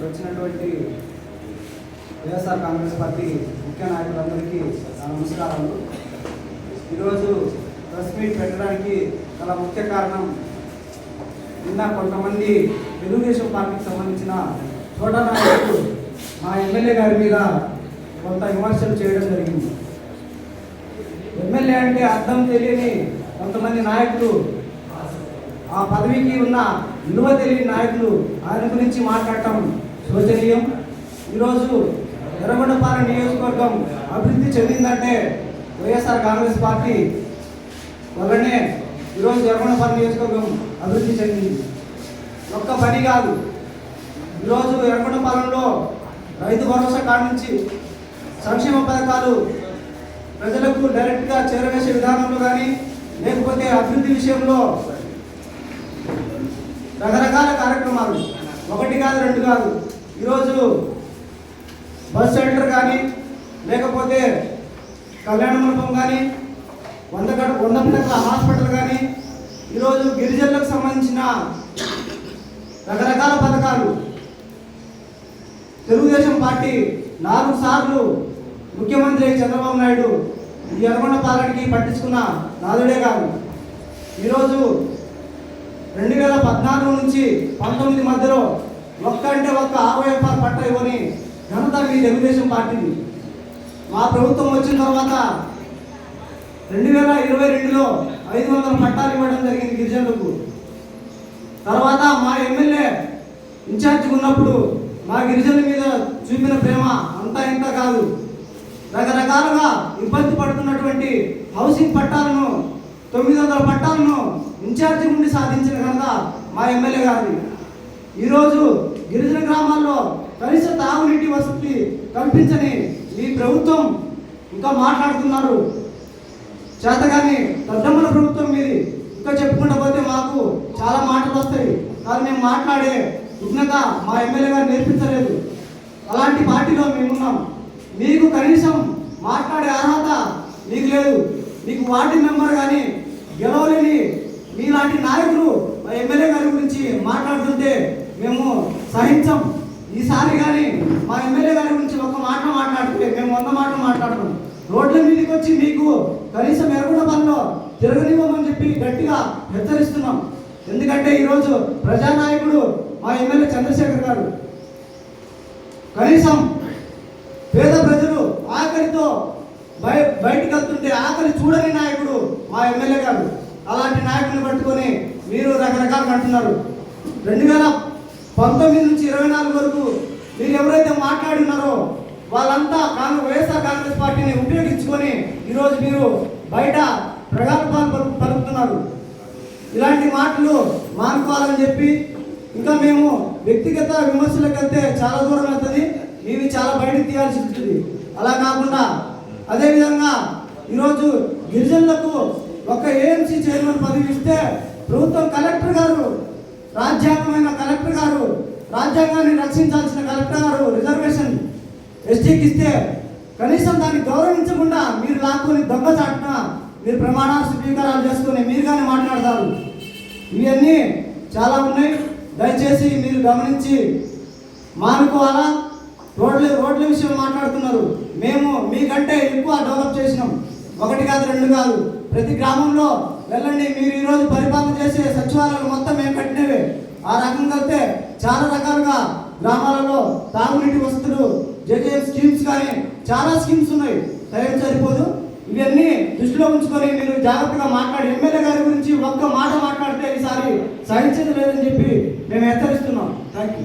ఇక్కడ వచ్చినటువంటి వైఎస్ఆర్ కాంగ్రెస్ పార్టీ ముఖ్య నాయకులందరికీ నా నమస్కారాలు ఈరోజు ప్రెస్ మీట్ పెట్టడానికి చాలా ముఖ్య కారణం నిన్న కొంతమంది తెలుగుదేశం పార్టీకి సంబంధించిన చోట నాయకులు మా ఎమ్మెల్యే గారి మీద కొంత విమర్శలు చేయడం జరిగింది. ఎమ్మెల్యే అంటే అర్థం తెలియని కొంతమంది నాయకులు ఆ పదవికి ఉన్న విలువ తెలియని నాయకులు ఆయన గురించి మాట్లాడటం శోచనీయం ఈరోజు ఎర్రగొండపాలెం నియోజకవర్గం అభివృద్ధి చెందిందంటే వైఎస్ఆర్ కాంగ్రెస్ పార్టీ వల్లనే ఈరోజు ఎర్రగొండపాలెం నియోజకవర్గం అభివృద్ధి చెందింది. ఒక్క పని కాదు. ఈరోజు ఎర్రగొండపాలెంలో రైతు భరోసా కాడ నుంచి సంక్షేమ పథకాలు ప్రజలకు డైరెక్ట్గా చేరవేసే విధానంలో కానీ లేకపోతే అభివృద్ధి విషయంలో రకరకాల కార్యక్రమాలు. ఒకటి కాదు రెండు కాదు. ఈరోజు బస్ సెంటర్ కానీ లేకపోతే కళ్యాణ మండపం కానీ వంద గడ వంద పిల్లల హాస్పిటల్ కానీ ఈరోజు గిరిజనులకు సంబంధించిన రకరకాల పథకాలు. తెలుగుదేశం పార్టీ నాలుగు సార్లు ముఖ్యమంత్రి చంద్రబాబు నాయుడు ఈ ఎర్రగొండ పాలనకి పట్టించుకున్న నాదుడే కాదు ఈరోజు రెండు వేల పద్నాలుగు నుంచి పంతొమ్మిది మధ్యలో ఒక్క అంటే ఒక్క ఆవయపాల పట్ట ఇవ్వని ఘనత మీ తెలుగుదేశం పార్టీని మా ప్రభుత్వం వచ్చిన తర్వాత రెండు వేల ఇరవై రెండులో ఐదు వందల పట్టాలు ఇవ్వడం జరిగింది గిరిజనులకు. తర్వాత మా ఎమ్మెల్యే ఇన్ఛార్జ్ ఉన్నప్పుడు మా గిరిజనుల మీద చూపిన ప్రేమ అంతా ఇంత కాదు. రకరకాలుగా ఇబ్బంది పడుతున్నటువంటి హౌసింగ్ పట్టాలను తొమ్మిది వందల పట్టాలను ఇన్ఛార్జి నుండి సాధించిన ఘనత మా ఎమ్మెల్యే గారిని ఈరోజు గిరిజన గ్రామాల్లో కనీస తాగునీటి వసతి కల్పించని ఈ ప్రభుత్వం ఇంకా మాట్లాడుతున్నారు. చేతగాని పెద్దమ్మల ప్రభుత్వం మీది ఇంకా చెప్పుకుంటూ పోతే మాకు చాలా మాటలు వస్తాయి. కానీ మేము మాట్లాడే విఘ్నత మా ఎమ్మెల్యే గారు నేర్పించలేదు. అలాంటి పార్టీలో మేమున్నాం. మీకు కనీసం మాట్లాడే అర్హత మీకు లేదు. మీకు వార్డు మెంబర్ కానీ గెలవలేని మీలాంటి నాయకులు మా ఎమ్మెల్యే గారి గురించి మాట్లాడుతుంటే మేము సహించం ఈసారి కానీ మా ఎమ్మెల్యే గారి గురించి ఒక మాట మాట్లాడితే మేము వంద మాటలు మాట్లాడతాం రోడ్ల మీదకి వచ్చి మీకు కనీసం ఎరగడ పనిలో తిరగనివ్వమని చెప్పి గట్టిగా హెచ్చరిస్తున్నాం. ఎందుకంటే ఈరోజు ప్రజానాయకుడు మా ఎమ్మెల్యే చంద్రశేఖర్ గారు కనీసం పేద ప్రజలు ఆకలితో బయ బయటికి వెళ్తుంటే ఆకలి చూడని నాయకుడు మా ఎమ్మెల్యే గారు. అలాంటి నాయకుడిని పట్టుకొని మీరు రకరకాలు అంటున్నారు. రెండు వేల పంతొమ్మిది నుంచి ఇరవై నాలుగు వరకు మీరు ఎవరైతే మాట్లాడి ఉన్నారో వాళ్ళంతా కాంగ్రెస్ వైఎస్ఆర్ కాంగ్రెస్ పార్టీని ఉపయోగించుకొని ఈరోజు మీరు బయట ప్రగల్భాలు పలుకుతున్నారు. ఇలాంటి మాటలు మానుకోవాలని చెప్పి ఇంకా మేము వ్యక్తిగత విమర్శలకు వెళ్తే చాలా దూరం వెళ్తుంది. ఇవి చాలా బయటకు తీయాల్సి ఉంటుంది. అలా కాకుండా అదేవిధంగా ఈరోజు గిరిజనులకు ఒక ఏఎంసీ చైర్మన్ పదవి ఇస్తే ప్రభుత్వం కలెక్టర్ గారు రాజ్యాంగమైన కలెక్టర్ గారు రాజ్యాంగాన్ని రక్షించాల్సిన కలెక్టర్ గారు రిజర్వేషన్ ఎస్టీకి ఇస్తే కనీసం దాన్ని గౌరవించకుండా మీరు లాక్కొని దొంగచాటున మీరు ప్రమాణాలు స్వీకారాలు చేసుకొని మీరు కానీ మాట్లాడతారు. ఇవన్నీ చాలా ఉన్నాయి. దయచేసి మీరు గమనించి మానుకోవాలా? రోడ్ల రోడ్ల విషయం మాట్లాడుతున్నారు. మేము మీకంటే ఎక్కువ డెవలప్ చేసినాం. ఒకటి కాదు రెండు కాదు. ప్రతి గ్రామంలో వెళ్ళండి. మీరు ఈరోజు పరిపాలన చేసే సచివాలయాలు మొత్తం మేము కట్టినవే. ఆ రకంగా వెళ్తే చాలా రకాలుగా గ్రామాలలో తాగునీటి వసతులు జేజేఎం స్కీమ్స్ కానీ చాలా స్కీమ్స్ ఉన్నాయి. టైం సరిపోదు. ఇవన్నీ దృష్టిలో ఉంచుకొని మీరు జాగ్రత్తగా మాట్లాడి ఎమ్మెల్యే గారి గురించి ఒక్క మాట మాట్లాడితే ఈసారి సహించదు లేదని చెప్పి మేము హెచ్చరిస్తున్నాం. Thank you